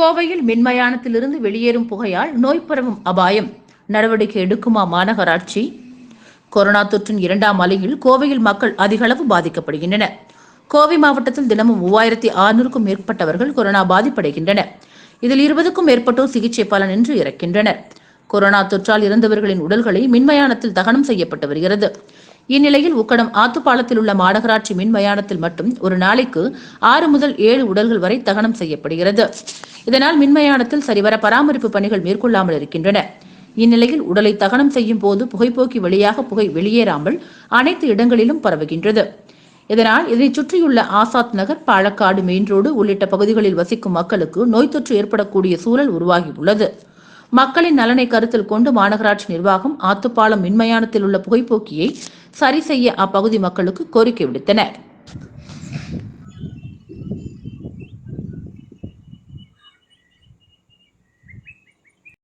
கோவையில் மின்மயானத்திலிருந்து வெளியேறும் புகையால் நோய் பரவும் அபாயம். நடவடிக்கை எடுக்குமா மாநகராட்சி? கொரோனா தொற்றின் இரண்டாம் அலையில் கோவையில் மக்கள் அதிகளவு பாதிக்கப்படுகின்றனர். கோவை மாவட்டத்தில் தினமும் மூவாயிரத்தி ஆறுநூறுக்கும் மேற்பட்டவர்கள் கொரோனா பாதிப்படைகின்றனர். இதில் இருபதுக்கும் மேற்பட்டோர் சிகிச்சை பலனின்றி இறக்கின்றனர். கொரோனா தொற்றால் இறந்தவர்களின் உடல்களை மின்மயானத்தில் தகனம் செய்யப்பட்டு வருகிறது. இந்நிலையில் உக்கடம் ஆத்துப்பாலத்தில் உள்ள மாநகராட்சி மின்மயானத்தில் மட்டும் ஒரு நாளைக்கு ஆறு முதல் ஏழு உடல்கள் வரை தகனம் செய்யப்படுகிறது. இதனால் மின்மயானத்தில் சரிவர பராமரிப்பு பணிகள் மேற்கொள்ளாமல் இருக்கின்றன. இந்நிலையில் உடலை தகனம் செய்யும் போது புகைப்போக்கி வழியாக புகை வெளியேறாமல் அனைத்து இடங்களிலும் பரவுகின்றது. இதனால் இதனைச் சுற்றியுள்ள ஆசாத் நகர் பாலக்காடு மெயின் ரோடு உள்ளிட்ட பகுதிகளில் வசிக்கும் மக்களுக்கு நோய் தொற்று ஏற்படக்கூடிய சூழல் உருவாகியுள்ளது. மக்களின் நலனை கருத்தில் கொண்டு மாநகராட்சி நிர்வாகம் ஆத்துப்பாலம் மின்மயானத்தில் உள்ள புகைப்போக்கியை சரி செய்ய அப்பகுதி மக்களுக்கு கோரிக்கை விடுத்தனர்.